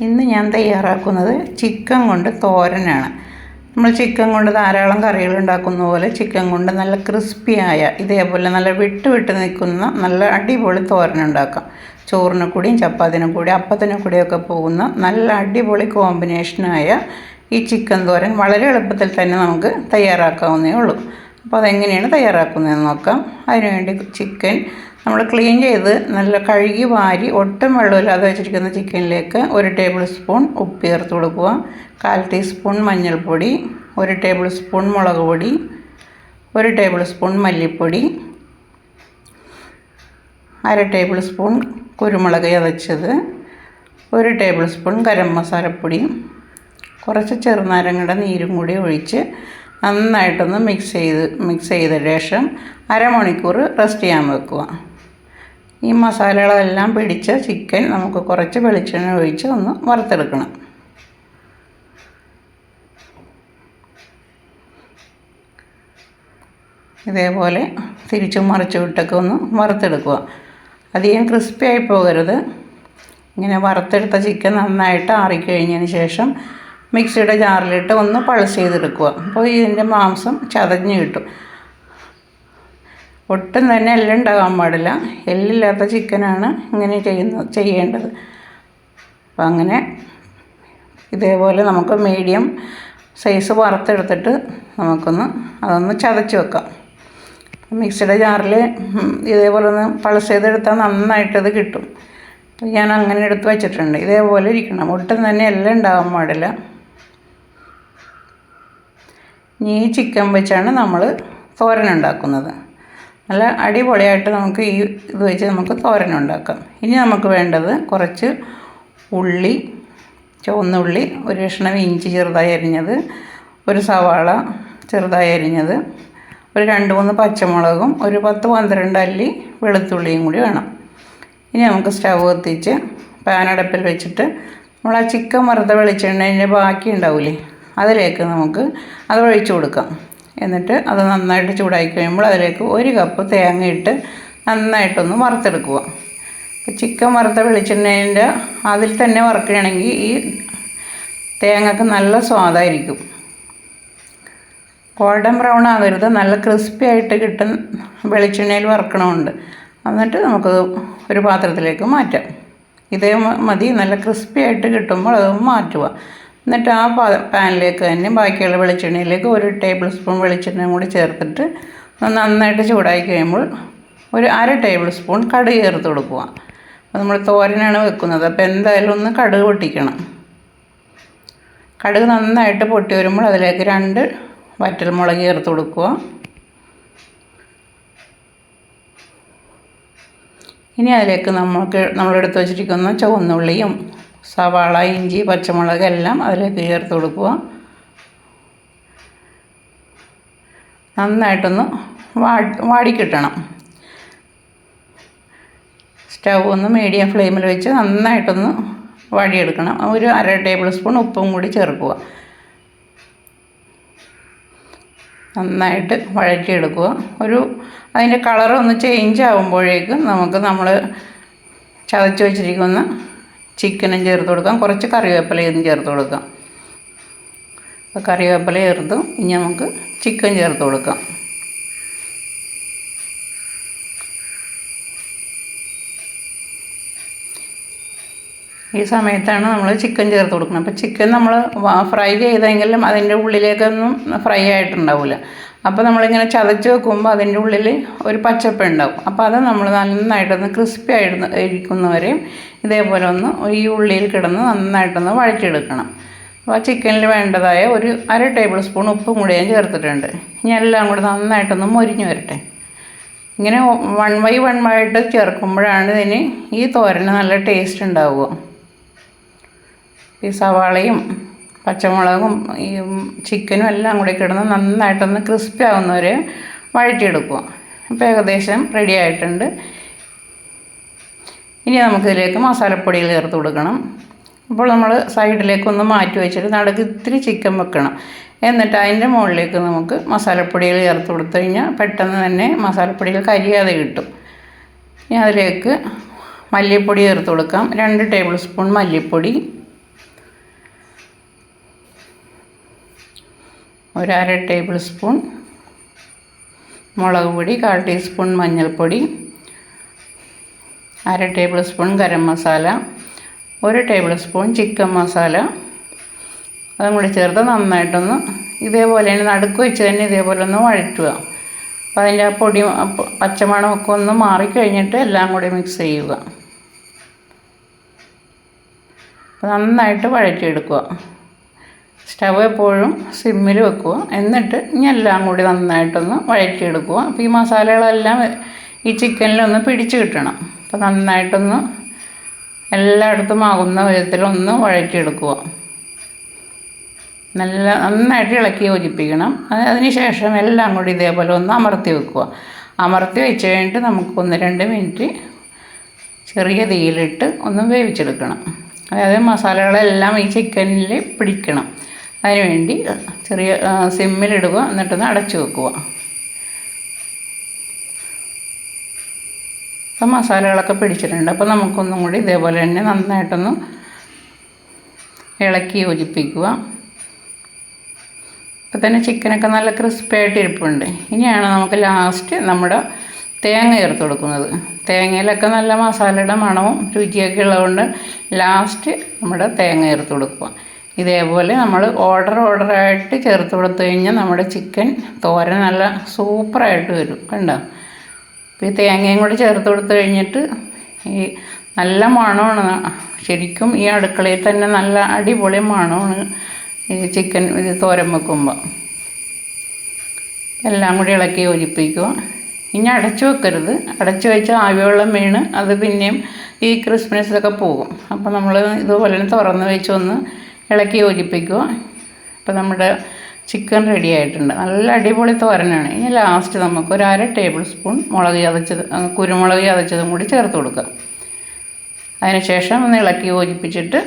ഇന്ന് ഞാൻ തയ്യാറാക്കുന്നത് ചിക്കൻ കൊണ്ട് തോരനാണ്. നമ്മൾ ചിക്കൻ കൊണ്ട് ധാരാളം കറികൾ ഉണ്ടാക്കുന്ന പോലെ ചിക്കൻ കൊണ്ട് നല്ല ക്രിസ്പിയായ ഇതേപോലെ നല്ല വിട്ട് വിട്ട് നിൽക്കുന്ന നല്ല അടിപൊളി തോരൻ ഉണ്ടാക്കാം. ചോറിന് കൂടിയും ചപ്പാത്തിനും കൂടി അപ്പത്തിനും കൂടിയൊക്കെ പോകുന്ന നല്ല അടിപൊളി കോമ്പിനേഷനായ ഈ ചിക്കൻ തോരൻ വളരെ എളുപ്പത്തിൽ തന്നെ നമുക്ക് തയ്യാറാക്കാവുന്നേ ഉള്ളൂ. അപ്പോൾ അതെങ്ങനെയാണ് തയ്യാറാക്കുന്നതെന്ന് നോക്കാം. അതിനുവേണ്ടി ചിക്കൻ നമ്മൾ ക്ലീൻ ചെയ്ത് നല്ല കഴുകി വാരി ഒട്ടും വെള്ളമില്ലാതെ വെച്ചിരിക്കുന്ന ചിക്കനിലേക്ക് ഒരു ടേബിൾ സ്പൂൺ ഉപ്പ് ചേർത്ത് കൊടുക്കുക. കാൽ ടീസ്പൂൺ മഞ്ഞൾപ്പൊടി ഒരു ടേബിൾ സ്പൂൺ മുളക് പൊടി ഒരു ടേബിൾ സ്പൂൺ മല്ലിപ്പൊടി അര ടേബിൾ സ്പൂൺ കുരുമുളക് ചതച്ചത് ഒരു ടേബിൾ സ്പൂൺ ഗരം മസാലപ്പൊടി കുറച്ച് ചെറുനാരങ്ങയുടെ നീരും കൂടി ഒഴിച്ച് നന്നായിട്ടൊന്ന് മിക്സ് ചെയ്ത് മിക്സ് ചെയ്ത ശേഷം അരമണിക്കൂർ റെസ്റ്റ് ചെയ്യാൻ വെക്കുക. ഈ മസാലകളെല്ലാം പിടിച്ച ചിക്കൻ നമുക്ക് കുറച്ച് വെളിച്ചെണ്ണ ഒഴിച്ച് ഒന്ന് വറുത്തെടുക്കണം. ഇതേപോലെ തിരിച്ചും മറിച്ചു വിട്ടൊക്കെ ഒന്ന് വറുത്തെടുക്കുക. അധികം ക്രിസ്പി ആയി പോകരുത്. ഇങ്ങനെ വറുത്തെടുത്ത ചിക്കൻ നന്നായിട്ട് ആറിക്കഴിഞ്ഞതിന് ശേഷം മിക്സിയുടെ ജാറിലിട്ട് ഒന്ന് പൾസ് ചെയ്തെടുക്കുക. അപ്പോൾ ഇതിന്റെ മാംസം ചതഞ്ഞ് കിട്ടും. ഒട്ടും തന്നെ എല്ലുണ്ടാകാൻ പാടില്ല. എല്ലില്ലാത്ത ചിക്കനാണ് ഇങ്ങനെ ചെയ്യുന്ന ചെയ്യേണ്ടത്. അപ്പം അങ്ങനെ ഇതേപോലെ നമുക്ക് മീഡിയം സൈസ് വറുത്തെടുത്തിട്ട് നമുക്കൊന്ന് അതൊന്ന് ചതച്ച് വെക്കാം. മിക്സിയുടെ ജാറിൽ ഇതേപോലെ ഒന്ന് പൾസ് ചെയ്തെടുത്താൽ നന്നായിട്ട് നന്നായിട്ടത് കിട്ടും. ഞാൻ അങ്ങനെ എടുത്ത് വെച്ചിട്ടുണ്ട്. ഇതേപോലെ ഇരിക്കണം. ഒട്ടും തന്നെ എല്ലാം ഉണ്ടാകാൻ പാടില്ല ഈ ചിക്കൻ വെച്ചാണ് നമ്മൾ തോരൻ ഉണ്ടാക്കുന്നത്. നല്ല അടിപൊളിയായിട്ട് നമുക്ക് ഈ ഇത് വെച്ച് നമുക്ക് തോരൻ ഉണ്ടാക്കാം ഇനി നമുക്ക് വേണ്ടത് കുറച്ച് ഉള്ളി ചുവന്നുള്ളി ഒരു കഷ്ണം ഇഞ്ചി ചെറുതായി അരിഞ്ഞത് ഒരു സവാള ചെറുതായി അരിഞ്ഞത് ഒരു രണ്ട് മൂന്ന് പച്ചമുളകും ഒരു പത്ത് പന്ത്രണ്ട് അല്ലി വെളുത്തുള്ളിയും കൂടി വേണം. ഇനി നമുക്ക് സ്റ്റവ് കത്തിച്ച് പാനടപ്പിൽ വെച്ചിട്ട് നമ്മൾ ആ ചിക്കൻ വറുത്ത വെളിച്ചെണ്ണേന്റെ ബാക്കി ഉണ്ടാവില്ലേ അതിലേക്ക് നമുക്ക് അത് ഒഴിച്ചു കൊടുക്കാം. എന്നിട്ട് അത് നന്നായിട്ട് ചൂടായി കഴിയുമ്പോൾ അതിലേക്ക് ഒരു കപ്പ് തേങ്ങ ഇട്ട് നന്നായിട്ടൊന്ന് വറുത്തെടുക്കുക. ചിക്കൻ വറുത്ത വെളിച്ചെണ്ണേന്റെ അതിൽ തന്നെ വറുക്കുകയാണെങ്കിൽ ഈ തേങ്ങക്ക് നല്ല സ്വാദായിരിക്കും. ഗോൾഡൻ ബ്രൗൺ ആകരുത് നല്ല ക്രിസ്പി ആയിട്ട് കിട്ടും വെളിച്ചെണ്ണയിൽ വറുക്കണമുണ്ട്. എന്നിട്ട് നമുക്കത് ഒരു പാത്രത്തിലേക്ക് മാറ്റാം. ഇതേ മതി. നല്ല ക്രിസ്പി ആയിട്ട് കിട്ടുമ്പോൾ അത് മാറ്റുക. എന്നിട്ട് ആ പാനിലേക്ക് തന്നെ ബാക്കിയുള്ള വെളിച്ചെണ്ണയിലേക്ക് ഒരു ടേബിൾ സ്പൂൺ വെളിച്ചെണ്ണയും കൂടി ചേർത്തിട്ട് നന്നായിട്ട് ചൂടായി കഴിയുമ്പോൾ ഒരു അര ടേബിൾ സ്പൂൺ കടുക് ചേർത്ത് കൊടുക്കുക. അപ്പോൾ നമ്മൾ തോരനാണ് വെക്കുന്നത്. അപ്പോൾ എന്തായാലും ഒന്ന് കടുക് പൊട്ടിക്കണം. കടുക് നന്നായിട്ട് പൊട്ടി വരുമ്പോൾ അതിലേക്ക് രണ്ട് വറ്റൽമുളക് ചേർത്ത് കൊടുക്കുക. ഇനി അതിലേക്ക് നമുക്ക് നമ്മളെടുത്ത് വച്ചിരിക്കുന്ന ചുവന്നുള്ളിയും സവാള ഇഞ്ചി പച്ചമുളക് എല്ലാം അതിലേക്ക് ചേർത്ത് കൊടുക്കുക. നന്നായിട്ടൊന്ന് വാടി വാടിക്കിട്ടണം സ്റ്റൗ ഒന്ന് മീഡിയം ഫ്ലെയിമിൽ വെച്ച് നന്നായിട്ടൊന്ന് വാടിയെടുക്കണം. ഒരു അര ടേബിൾ സ്പൂൺ ഉപ്പും കൂടി ചേർക്കുക. നന്നായിട്ട് വഴറ്റിയെടുക്കുക. ഒരു അതിന്റെ കളറൊന്ന് ചേഞ്ച് ആകുമ്പോഴേക്കും നമുക്ക് നമ്മൾ ചതച്ച് വെച്ചിരിക്കുന്ന ചിക്കനും ചേർത്ത് കൊടുക്കാം. കുറച്ച് കറിവേപ്പിലയും ചേർത്ത് കൊടുക്കാം. കറിവേപ്പില ചേർത്തും ഇനി നമുക്ക് ചിക്കൻ ചേർത്ത് കൊടുക്കാം. ഈ സമയത്താണ് നമ്മൾ ചിക്കൻ ചേർത്ത് കൊടുക്കുന്നത്. അപ്പോൾ ചിക്കൻ നമ്മൾ ഫ്രൈ ചെയ്തെങ്കിലും അതിന്റെ ഉള്ളിലേക്കൊന്നും ഫ്രൈ ആയിട്ടുണ്ടാവില്ല അപ്പോൾ നമ്മളിങ്ങനെ ചതച്ച് വെക്കുമ്പോൾ അതിന്റെ ഉള്ളിൽ ഒരു പച്ചപ്പ് ഉണ്ടാവും. അപ്പോൾ അത് നമ്മൾ നന്നായിട്ടൊന്ന് ക്രിസ്പി ആയിട്ട് ഇരിക്കുന്നവരെയും ഇതേപോലെ ഒന്ന് ഈ ഉള്ളിയിൽ കിടന്ന് നന്നായിട്ടൊന്ന് വഴറ്റിയെടുക്കണം. അപ്പോൾ ചിക്കനിൽ വേണ്ടതായ ഒരു അര ടേബിൾ സ്പൂൺ ഉപ്പും കൂടി ഞാൻ ചേർത്തിട്ടുണ്ട്. ഇനി എല്ലാം കൂടി നന്നായിട്ടൊന്ന് മൊരിഞ്ഞ് വരട്ടെ. ഇങ്ങനെ വൺ ബൈ വൺ ആയിട്ട് ചേർക്കുമ്പോഴാണ് ഇതിന് ഈ തോരന് നല്ല ടേസ്റ്റ് ഉണ്ടാവുക. ഈ സവാളയും പച്ചമുളകും ഈ ചിക്കനും എല്ലാം കൂടി കിടന്ന് നന്നായിട്ടൊന്ന് ക്രിസ്പി ആകുന്നവരെ വഴറ്റിയെടുക്കുക. ഇപ്പോൾ ഏകദേശം റെഡി ആയിട്ടുണ്ട്. ഇനി നമുക്കിതിലേക്ക് മസാലപ്പൊടികൾ ചേർത്ത് കൊടുക്കണം. അപ്പോൾ നമ്മൾ സൈഡിലേക്കൊന്ന് മാറ്റി വെച്ചിട്ട് നടുക്ക് ഇത്തിരി ചിക്കൻ വെക്കണം. എന്നിട്ട് അതിന്റെ മുകളിലേക്ക് നമുക്ക് മസാലപ്പൊടികൾ ചേർത്ത് കൊടുത്തു കഴിഞ്ഞാൽ പെട്ടെന്ന് തന്നെ മസാലപ്പൊടികൾ കരിയാതെ കിട്ടും. ഇനി അതിലേക്ക് മല്ലിപ്പൊടി ചേർത്ത് കൊടുക്കാം. രണ്ട് ടേബിൾ സ്പൂൺ മല്ലിപ്പൊടി. ഒരു അര ടേബിൾ സ്പൂൺ മുളക് പൊടി കാൽ ടീസ്പൂൺ മഞ്ഞൾപ്പൊടി അര ടേബിൾ സ്പൂൺ ഗരം മസാല ഒരു ടേബിൾ സ്പൂൺ ചിക്കൻ മസാല. അതും കൂടി ചേർത്ത് നന്നായിട്ടൊന്ന് ഇതേപോലെ തന്നെ നടുക്ക് വെച്ച് തന്നെ ഇതേപോലെ ഒന്ന് വഴറ്റുക. അപ്പോൾ അതിന്റെ ആ പൊടി പച്ചമണമൊക്കെ ഒന്ന് മാറിക്കഴിഞ്ഞിട്ട് എല്ലാം കൂടി മിക്സ് ചെയ്യുക. നന്നായിട്ട് വഴറ്റിയെടുക്കുക. സ്റ്റവ് എപ്പോഴും സിമ്മിൽ വെക്കുക. എന്നിട്ട് ഇനി എല്ലാം കൂടി നന്നായിട്ടൊന്ന് വഴറ്റിയെടുക്കുക. അപ്പോൾ ഈ മസാലകളെല്ലാം ഈ ചിക്കനിലൊന്ന് പിടിച്ച് കിട്ടണം. അപ്പോൾ നന്നായിട്ടൊന്ന് എല്ലായിടത്തും ആകുന്ന വിധത്തിലൊന്ന് വഴറ്റിയെടുക്കുക. നല്ല നന്നായിട്ട് ഇളക്കി യോജിപ്പിക്കണം. അതിന് ശേഷം എല്ലാം കൂടി ഇതേപോലെ ഒന്ന് അമർത്തി വെക്കുക. അമർത്തി വെച്ച് കഴിഞ്ഞിട്ട് നമുക്ക് ഒന്ന് രണ്ട് മിനിറ്റ് ചെറിയ തീയിലിട്ട് ഒന്ന് വേവിച്ചെടുക്കണം. അതായത് മസാലകളെല്ലാം ഈ ചിക്കനിൽ പിടിക്കണം. അതിനുവേണ്ടി ചെറിയ സിമ്മിലിടുക എന്നിട്ടൊന്ന് അടച്ചു വെക്കുക. അപ്പം മസാലകളൊക്കെ പിടിച്ചിട്ടുണ്ട്. അപ്പോൾ നമുക്കൊന്നും കൂടി ഇതേപോലെ തന്നെ നന്നായിട്ടൊന്ന് ഇളക്കി യോജിപ്പിക്കുക. ഇപ്പം തന്നെ ചിക്കനൊക്കെ നല്ല ക്രിസ്പായിട്ട് ഇരിപ്പുണ്ട്. ഇനിയാണ് നമുക്ക് ലാസ്റ്റ് നമ്മുടെ തേങ്ങ ചേർത്ത് കൊടുക്കുന്നത്. തേങ്ങയിലൊക്കെ നല്ല മസാലയുടെ മണവും രുചിയൊക്കെ ഉള്ളതുകൊണ്ട് ലാസ്റ്റ് നമ്മുടെ തേങ്ങ ചേർത്ത് കൊടുക്കുക. ഇതേപോലെ നമ്മൾ ഓർഡർ ഓർഡറായിട്ട് ചേർത്ത് കൊടുത്തു കഴിഞ്ഞാൽ നമ്മുടെ ചിക്കൻ തോര നല്ല സൂപ്പറായിട്ട് വരും കണ്ടോ? ഈ തേങ്ങയും കൂടി ചേർത്ത് കൊടുത്തു കഴിഞ്ഞിട്ട് ഈ നല്ല മണമാണ്. ശരിക്കും ഈ അടുക്കളയിൽ തന്നെ നല്ല അടിപൊളി മണമാണ് ഈ ചിക്കൻ ഇത് തോരൻ വെക്കുമ്പോൾ. എല്ലാം കൂടി ഇളക്കി യോജിപ്പിക്കുക. ഇനി അടച്ചു വെക്കരുത്. അടച്ചു വെച്ച് ആവിവെള്ളം വീണ് അത് പിന്നെയും ഈ ക്രിസ്മസൊക്കെ പോകും. അപ്പോൾ നമ്മൾ ഇതുപോലെ തുറന്ന് വെച്ചൊന്ന് ഇളക്കി യോജിപ്പിക്കുക. അപ്പോൾ നമ്മുടെ ചിക്കൻ റെഡി ആയിട്ടുണ്ട്. നല്ല അടിപൊളി തോരനാണ്. ഇനി ലാസ്റ്റ് നമുക്ക് ഒരു അര ടേബിൾ സ്പൂൺ മുളക് ചതച്ചത് കുരുമുളക് ചതച്ചതും കൂടി ചേർത്ത് കൊടുക്കുക. അതിനുശേഷം ഒന്ന് ഇളക്കി യോജിപ്പിച്ചിട്ട്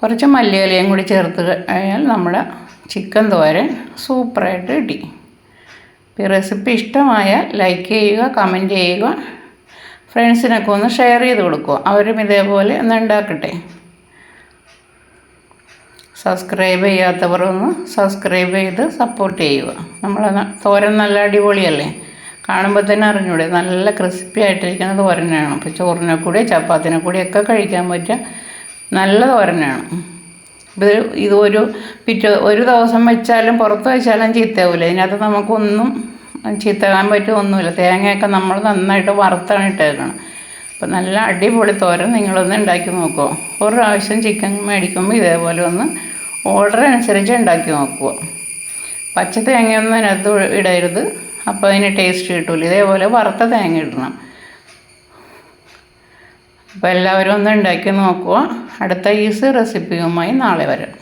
കുറച്ച് മല്ലിയിലയും കൂടി ചേർത്ത് കഴിഞ്ഞാൽ നമ്മുടെ ചിക്കൻ തോരൻ സൂപ്പറായിട്ട് കിട്ടി. ഈ റെസിപ്പി ഇഷ്ടമായാൽ ലൈക്ക് ചെയ്യുക കമന്റ് ചെയ്യുക. ഫ്രണ്ട്സിനൊക്കെ ഒന്ന് ഷെയർ ചെയ്ത് കൊടുക്കുക. അവരും ഇതേപോലെ ഒന്ന് ഉണ്ടാക്കട്ടെ. സബ്സ്ക്രൈബ് ചെയ്യാത്തവർ ഒന്ന് സബ്സ്ക്രൈബ് ചെയ്ത് സപ്പോർട്ട് ചെയ്യുക. നമ്മൾ തോരൻ നല്ല അടിപൊളിയല്ലേ? കാണുമ്പോൾ തന്നെ അറിഞ്ഞൂടെ? നല്ല ക്രിസ്പി ആയിട്ടിരിക്കുന്ന തോരനാണ്. അപ്പോൾ ചോറിനെ കൂടി ചപ്പാത്തിനെ കൂടി ഒക്കെ കഴിക്കാൻ പറ്റുക നല്ല തോരനാണ്. ഇത് ഇത് ഒരു പിറ്റേ ഒരു ദിവസം വെച്ചാലും പുറത്ത് വെച്ചാലും ചീത്തയാവില്ല ഇതിനകത്ത് നമുക്കൊന്നും ചീത്തകാൻ പറ്റും ഒന്നുമില്ല. തേങ്ങയൊക്കെ നമ്മൾ നന്നായിട്ട് വറുത്താണ് ഇട്ടേക്കണം അപ്പം നല്ല അടിപൊളി തോരൻ നിങ്ങളൊന്ന് ഉണ്ടാക്കി നോക്കുമോ ഒരു പ്രാവശ്യം ചിക്കൻ മേടിക്കുമ്പോൾ ഇതേപോലെ ഒന്ന് ഓർഡർ അനുസരിച്ച് ഉണ്ടാക്കി നോക്കുക പച്ച തേങ്ങയൊന്നും അതിനകത്ത് ഇടരുത്. അപ്പോൾ അതിന് ടേസ്റ്റ് കിട്ടില്ല ഇതേപോലെ വറുത്ത തേങ്ങ ഇടണം. അപ്പോൾ എല്ലാവരും ഒന്ന് ഉണ്ടാക്കി നോക്കുക അടുത്ത ഈസി റെസിപ്പിയുമായി നാളെ വരാം.